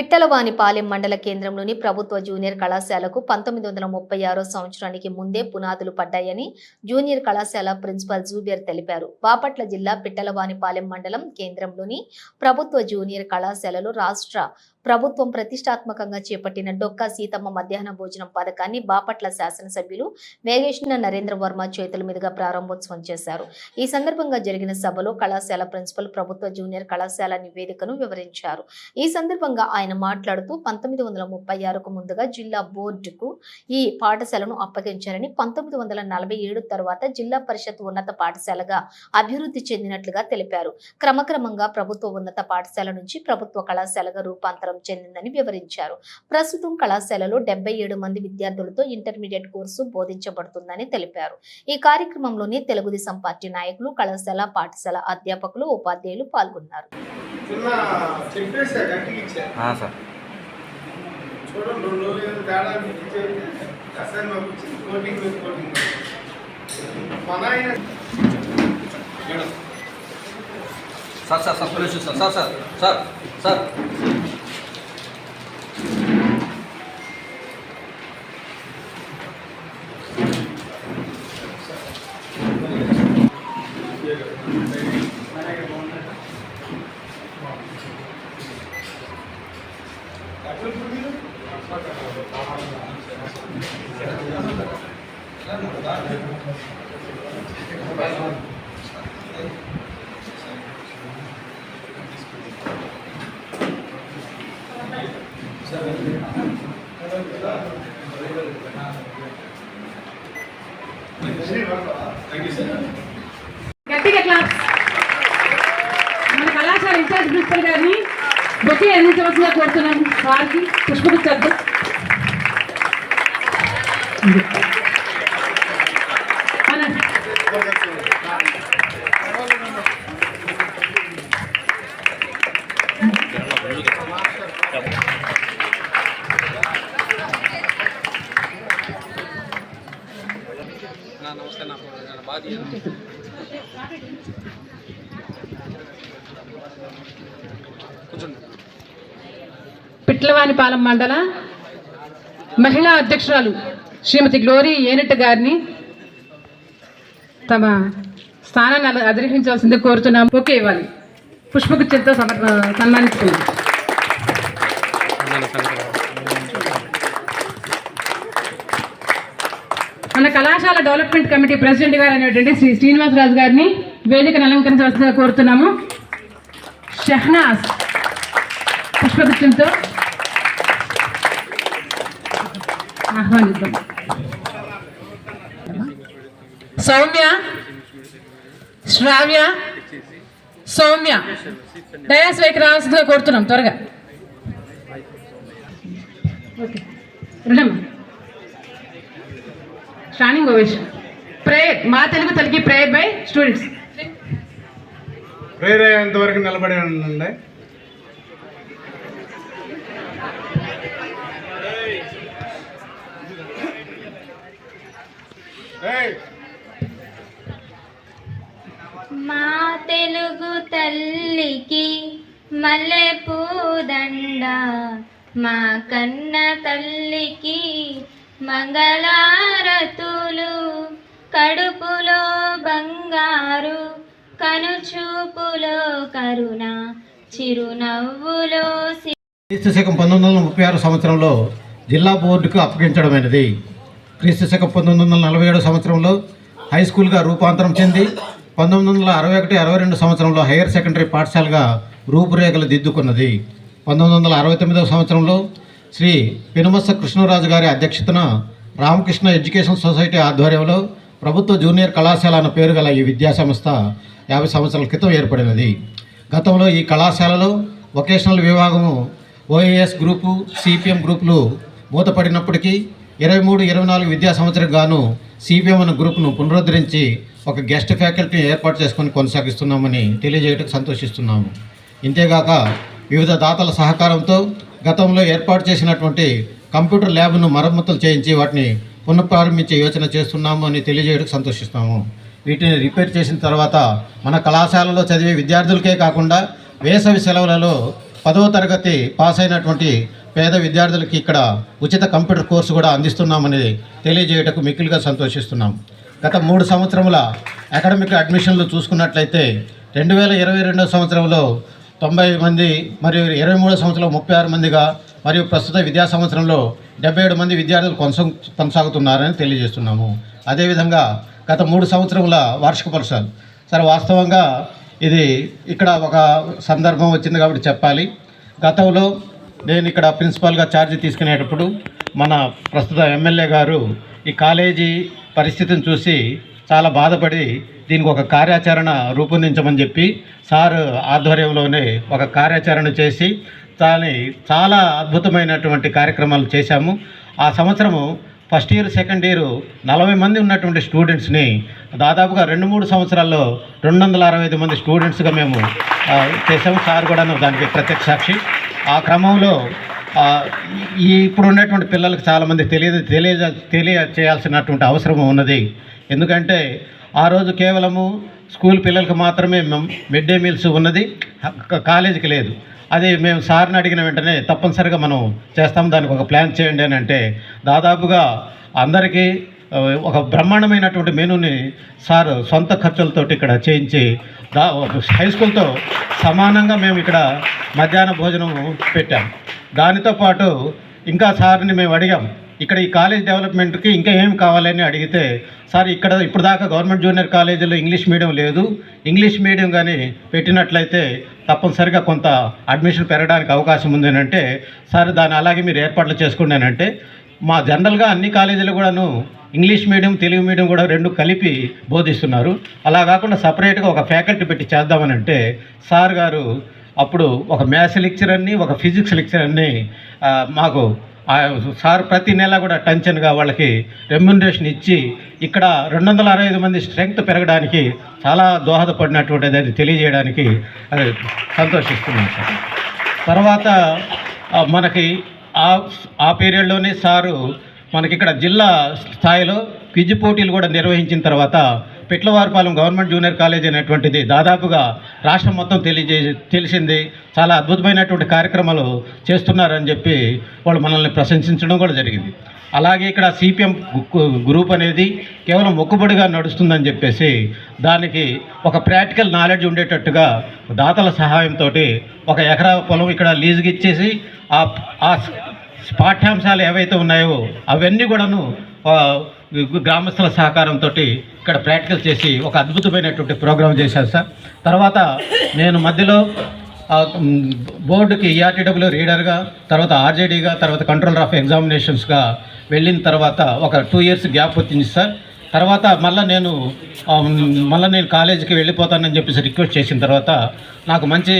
పిట్టలవానిపాలెం మండల కేంద్రంలోని ప్రభుత్వ జూనియర్ కళాశాలకు పంతొమ్మిది వందల ముప్పై ఆరో సంవత్సరానికి ముందే పునాదులు పడ్డాయని జూనియర్ కళాశాల ప్రిన్సిపల్ జూబియర్ తెలిపారు. బాపట్ల జిల్లా పిట్టలవానిపాలెం మండలం కేంద్రంలోని ప్రభుత్వ జూనియర్ కళాశాలలో రాష్ట్ర ప్రభుత్వం ప్రతిష్టాత్మకంగా చేపట్టిన డొక్కా సీతమ్మ మధ్యాహ్న భోజనం పథకాన్ని బాపట్ల శాసనసభ్యులు వేగేష్ణ నరేంద్ర వర్మ చేతుల మీదుగా ప్రారంభోత్సవం చేశారు. ఈ సందర్భంగా జరిగిన సభలో కళాశాల ప్రిన్సిపల్ ప్రభుత్వ జూనియర్ కళాశాల నివేదికను వివరించారు. ఈ సందర్భంగా ఆయన మాట్లాడుతూ పంతొమ్మిది వందల ముప్పై ఆరుకు ముందుగా జిల్లా బోర్డుకు ఈ పాఠశాలను అప్పగించారని పంతొమ్మిది వందల నలభై ఏడు తర్వాత జిల్లా పరిషత్ ఉన్నత పాఠశాలగా అభివృద్ధి చెందినట్లుగా తెలిపారు. క్రమక్రమంగా ప్రభుత్వ ఉన్నత పాఠశాల నుంచి ప్రభుత్వ కళాశాలగా రూపాంతరం చెందిందని వివరించారు. ప్రస్తుతం కళాశాలలో డెబ్బై ఏడు మంది విద్యార్థులతో ఇంటర్మీడియట్ కోర్సు బోధించబడుతుందని తెలిపారు. ఈ కార్యక్రమంలోని తెలుగుదేశం పార్టీ నాయకులు కళాశాల పాఠశాల అధ్యాపకులు ఉపాధ్యాయులు పాల్గొన్నారు. చిన్న చెప్పేసా గట్టిగా ఇచ్చా ఆ, సార్. చూడండి రెండు రోజులు తేడా పంపించి కోటింగ్ కోటింగ్ మన ఆయన sir sir sir sir sir sir sir. గట్టిగా క్లాస్ మన కళాశాల ఇన్ఛార్జ్ ప్రిన్సిపల్ గారిని బొకే అందించవలసిందిగా కోరుతున్నాం. వారికి పుష్పగుచ్చద్దు మన కూర్చోండి. పిట్లవానిపాలెం మండల మహిళా అధ్యక్షురాలు శ్రీమతి గ్లోరీ ఏనెట్ గారిని తమ స్థానాన్ని అధిరోహించవలసింది కోరుతున్నాం ఓకే ఇవ్వాలి. పుష్పగుచ్చంతో సమర్ సన్మానించుకున్నాం మన కళాశాల డెవలప్మెంట్ కమిటీ ప్రెసిడెంట్ గారు అనేటువంటి శ్రీ శ్రీనివాసరాజు గారిని వేదికను అలంకరించవలసిందిగా కోరుతున్నాము. షహనాజ్ పుష్పగుత్యంతో ఆహ్వానిద్దాం. సౌమ్య శ్రావ్య సౌమ్య. డయాస్ వైకి రావాల్సిందిగా కోరుతున్నాం త్వరగా. ఓకే. రండమ్మా. స్టాండింగ్ ఓవేషన్ ప్రేయర్ మా తెలుగు తల్లికి ప్రేయర్ బై స్టూడెంట్స్ ప్రేర్ అయ్యేంత వరకు నిలబడి ఉండండి. మా తెలుగు తల్లికి మల్లె పూదండ మా కన్న తల్లికి మంగళారతులు కడుపులో బంగారు కనుచూపులో కరుణ చిరునవ్వులో క్రీస్తుశకం క్రీస్తు శకం పంతొమ్మిది వందల ముప్పై ఆరు సంవత్సరంలో జిల్లా బోర్డుకు అప్పగించడమైనది. క్రీస్తు శకం పంతొమ్మిది వందల నలభై ఏడు సంవత్సరంలో హై స్కూల్గా రూపాంతరం చెంది పంతొమ్మిది వందల అరవై ఒకటి అరవై రెండు సంవత్సరంలో హైయర్ సెకండరీ పాఠశాలగా రూపురేఖలు దిద్దుకున్నది. పంతొమ్మిది వందల అరవై తొమ్మిదవ సంవత్సరంలో శ్రీ పెనుమస కృష్ణరాజు గారి అధ్యక్షతన రామకృష్ణ ఎడ్యుకేషన్ సొసైటీ ఆధ్వర్యంలో ప్రభుత్వ జూనియర్ కళాశాల అన్న పేరు గల ఈ విద్యాసంస్థ యాభై సంవత్సరాల క్రితం ఏర్పడినది. గతంలో ఈ కళాశాలలో వొకేషనల్ విభాగము ఓఏఎస్ గ్రూపు సిపిఎం గ్రూపులు మూతపడినప్పటికీ ఇరవై మూడు ఇరవై నాలుగు విద్యా సంవత్సరం గాను సిపిఎం అనే గ్రూప్ను పునరుద్ధరించి ఒక గెస్ట్ ఫ్యాకల్టీని ఏర్పాటు చేసుకొని కొనసాగిస్తున్నామని తెలియజేయటకు సంతోషిస్తున్నాము. ఇంతేగాక వివిధ దాతల సహకారంతో గతంలో ఏర్పాటు చేసినటువంటి కంప్యూటర్ ల్యాబ్ను మరమ్మతులు చేయించి వాటిని పునఃప్రారంభించే యోచన చేస్తున్నాము అని తెలియజేయడానికి సంతోషిస్తాము. వీటిని రిపేర్ చేసిన తర్వాత మన కళాశాలలో చదివే విద్యార్థులకే కాకుండా వేసవి సెలవులలో పదవ తరగతి పాస్ అయినటువంటి పేద విద్యార్థులకి ఇక్కడ ఉచిత కంప్యూటర్ కోర్సు కూడా అందిస్తున్నామని తెలియజేయటకు మిక్కిలిగా సంతోషిస్తున్నాం. గత మూడు సంవత్సరముల అకాడమిక్ అడ్మిషన్లు చూసుకున్నట్లయితే రెండు వేల ఇరవై రెండవ సంవత్సరంలో తొంభై మంది మరియు ఇరవై మూడో సంవత్సరంలో ముప్పై ఆరు మందిగా మరియు ప్రస్తుత విద్యా సంవత్సరంలో డెబ్బై ఏడు మంది విద్యార్థులు కొనసా కొనసాగుతున్నారని తెలియజేస్తున్నాము. అదేవిధంగా గత మూడు సంవత్సరముల వార్షిక పరీక్షలు సరే వాస్తవంగా ఇది ఇక్కడ ఒక సందర్భం వచ్చింది కాబట్టి చెప్పాలి. గతంలో నేను ఇక్కడ ప్రిన్సిపాల్గా ఛార్జ్ తీసుకునేటప్పుడు మన ప్రస్తుత ఎమ్మెల్యే గారు ఈ కాలేజీ పరిస్థితిని చూసి చాలా బాధపడి దీనికి ఒక కార్యాచరణ రూపొందించమని చెప్పి సార్ ఆధ్వర్యంలోనే ఒక కార్యాచరణ చేసి దాని చాలా అద్భుతమైనటువంటి కార్యక్రమాలు చేశాము. ఆ సంవత్సరము ఫస్ట్ ఇయర్ సెకండ్ ఇయర్ నలభై మంది ఉన్నటువంటి స్టూడెంట్స్ని దాదాపుగా రెండు మూడు సంవత్సరాల్లో రెండు వందల అరవై ఐదు మంది స్టూడెంట్స్గా మేము చేసాము సార్ కూడా దానికి ప్రత్యక్ష సాక్షి. ఆ క్రమంలో ఈ ఇప్పుడు ఉన్నటువంటి పిల్లలకు చాలామంది తెలియదు తెలియ తెలియచేయాల్సినటువంటి అవసరం ఉన్నది. ఎందుకంటే ఆ రోజు కేవలము స్కూల్ పిల్లలకు మాత్రమే మిడ్ డే మీల్స్ ఉన్నది కాలేజీకి లేదు. అది మేము సార్ని అడిగిన వెంటనే తప్పనిసరిగా మనం చేస్తాం దానికి ఒక ప్లాన్ చేయండి అని అంటే దాదాపుగా అందరికీ ఒక బ్రహ్మాండమైనటువంటి మెనూని సార్ సొంత ఖర్చులతోటి ఇక్కడ చేయించి దా హై స్కూల్తో సమానంగా మేము ఇక్కడ మధ్యాహ్న భోజనం పెట్టాం. దానితో పాటు ఇంకా సార్ని మేము అడిగాం ఇక్కడ ఈ కాలేజ్ డెవలప్మెంట్కి ఇంకా ఏం కావాలని అడిగితే సార్ ఇక్కడ ఇప్పుడు దాకా గవర్నమెంట్ జూనియర్ కాలేజీలో ఇంగ్లీష్ మీడియం లేదు. ఇంగ్లీష్ మీడియం కానీ పెట్టినట్లయితే తప్పనిసరిగా కొంత అడ్మిషన్ పెరగడానికి అవకాశం ఉంది. అంటే సార్ దాన్ని అలాగే మీరు ఏర్పాట్లు చేసుకున్నానంటే మా జనరల్గా అన్ని కాలేజీలు కూడాను ఇంగ్లీష్ మీడియం తెలుగు మీడియం కూడా రెండు కలిపి బోధిస్తున్నారు. అలా కాకుండా సపరేట్గా ఒక ఫ్యాకల్టీ పెట్టి చేద్దామని అంటే సార్ గారు అప్పుడు ఒక మ్యాథ్స్ లెక్చరర్ని ఒక ఫిజిక్స్ లెక్చరర్ని మాకు సార్ ప్రతి నెల కూడా టెన్షన్గా వాళ్ళకి రెమ్యునరేషన్ ఇచ్చి ఇక్కడ రెండు వందల అరవై ఐదు మంది స్ట్రెంగ్త్ పెరగడానికి చాలా దోహదపడినటువంటిది అది తెలియజేయడానికి అది సంతోషిస్తున్నాను సార్. తర్వాత మనకి ఆ ఆ పీరియడ్లోనే సారు మనకి ఇక్కడ జిల్లా స్థాయిలో క్విజ్ పోటీలు కూడా నిర్వహించిన తర్వాత పిట్లవారిపాలెం గవర్నమెంట్ జూనియర్ కాలేజ్ అనేటువంటిది దాదాపుగా రాష్ట్రం మొత్తం తెలియజే తెలిసింది. చాలా అద్భుతమైనటువంటి కార్యక్రమాలు చేస్తున్నారని చెప్పి వాళ్ళు మనల్ని ప్రశంసించడం కూడా జరిగింది. అలాగే ఇక్కడ సిపిఎం గ్రూప్ అనేది కేవలం మొక్కుబడిగా నడుస్తుందని చెప్పేసి దానికి ఒక ప్రాక్టికల్ నాలెడ్జ్ ఉండేటట్టుగా దాతల సహాయంతో ఒక ఎకరా పొలం ఇక్కడ లీజుకి ఇచ్చేసి ఆ ఆ పాఠ్యాంశాలు ఏవైతే ఉన్నాయో అవన్నీ కూడాను గ్రామస్తుల సహకారంతో ఇక్కడ ప్రాక్టికల్ చేసి ఒక అద్భుతమైనటువంటి ప్రోగ్రాం చేశారు సార్. తర్వాత నేను మధ్యలో బోర్డుకి ఈఆర్టీడబ్ల్యూ రీడర్గా తర్వాత ఆర్జేడీగా తర్వాత కంట్రోలర్ ఆఫ్ ఎగ్జామినేషన్స్గా వెళ్ళిన తర్వాత ఒక టూ ఇయర్స్ గ్యాప్ వచ్చింది సార్. తర్వాత మళ్ళీ నేను మళ్ళీ నేను కాలేజీకి వెళ్ళిపోతానని చెప్పేసి రిక్వెస్ట్ చేసిన తర్వాత నాకు మంచి